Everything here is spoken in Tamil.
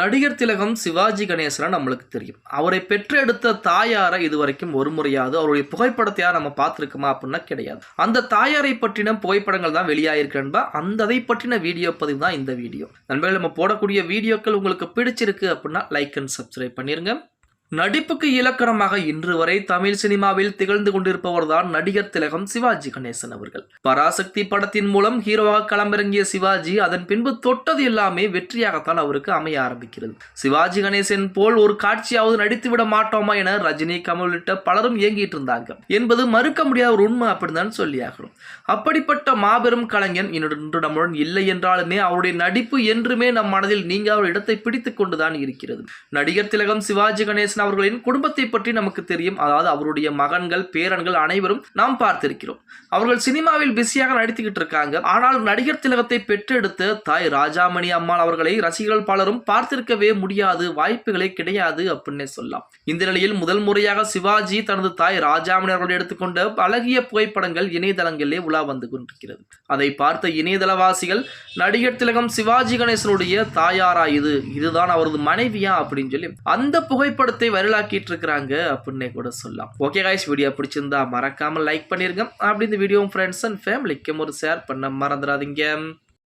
நடிகர் திலகம் சிவாஜி கணேசனை நம்மளுக்கு தெரியும். அவரை பெற்றெடுத்த தாயாரை இதுவரைக்கும் ஒரு முறையாவது அவருடைய புகைப்படத்தை நம்ம பார்த்துருக்கோமா அப்படின்னா கிடையாது. அந்த தாயாரை பற்றின புகைப்படங்கள் தான் வெளியாகிருக்கிறன்பா அந்த அதை பற்றின வீடியோ பதிவு தான் இந்த வீடியோ. நண்பர்கள் நம்ம போடக்கூடிய வீடியோக்கள் உங்களுக்கு பிடிச்சிருக்கு அப்படின்னா லைக் அண்ட் சப்ஸ்கிரைப் பண்ணிருங்க. நடிப்புக்கு இலக்கணமாக இன்று வரை தமிழ் சினிமாவில் திகழ்ந்து கொண்டிருப்பவர் தான் நடிகர் திலகம் சிவாஜி கணேசன் அவர்கள். பராசக்தி படத்தின் மூலம் ஹீரோவாக களமிறங்கிய சிவாஜி அதன் பின்பு தொட்டது எல்லாமே வெற்றியாகத்தான் அவருக்கு அமைய ஆரம்பிக்கிறது. சிவாஜி கணேசன் போல் ஒரு காட்சியாவது நடித்து விட மாட்டோமா என ரஜினி கமல் உள்ளிட்ட பலரும் இயங்கிட்டு இருந்தாங்க. என்பது மறுக்க முடியாத ஒரு உண்மை அப்படின்னு சொல்லியாகணும். அப்படிப்பட்ட மாபெரும் கலைஞன் இன்று நம்முடன் இல்லை என்றாலுமே அவருடைய நடிப்பு என்றுமே நம் மனதில் நீங்க அவர் இடத்தை பிடித்து கொண்டுதான் இருக்கிறது. நடிகர் திலகம் சிவாஜி கணேசன் அவர்களின் குடும்பத்தை பற்றி நமக்கு தெரியும். அதாவது அவருடைய மகன்கள் பேரன்கள் அனைவரும் நாம் பார்த்திருக்கிறோம். அவர்கள் சினிமாவில் பிஸியாக நடித்துக்கிட்டு இருக்காங்க. ஆனால் நடிகர் திலகத்தை பெற்றெடுத்த தாய் ராஜாமணி அம்மாள் அவர்களை ரசிகர்கள் பலரும் பார்த்திருக்கவே முடியாது. வாய்ப்புகளே கிடையாது அப்படின்னே சொல்லலாம். இந்த நிலையில் முதல் முறையாக சிவாஜி தனது தாய் ராஜாமணி அவர்களை எடுத்துக்கொண்ட அழகிய புகைப்படங்கள் இணையதளங்களிலே உலா வந்து கொண்டிருக்கிறது. அதை பார்த்த இணையதளவாசிகள் நடிகர் திலகம் சிவாஜி கணேசனுடைய தாயாரா இது இதுதான் அவரது மனைவியா அப்படின்னு சொல்லி அந்த புகைப்படத்தை வரலாக்கிட்டு இருக்கிறாங்க அப்படின்னே கூட சொல்லலாம். ஓகே காய்ஸ் வீடியோ பிடிச்சிருந்தா மறக்காம லைக் பண்ணிருங்க. அப்படி இந்த வீடியோ ஃப்ரெண்ட்ஸ் அண்ட் ஃபேமிலிக்கும் ஒரு ஷேர் பண்ண மறந்துடாதீங்க.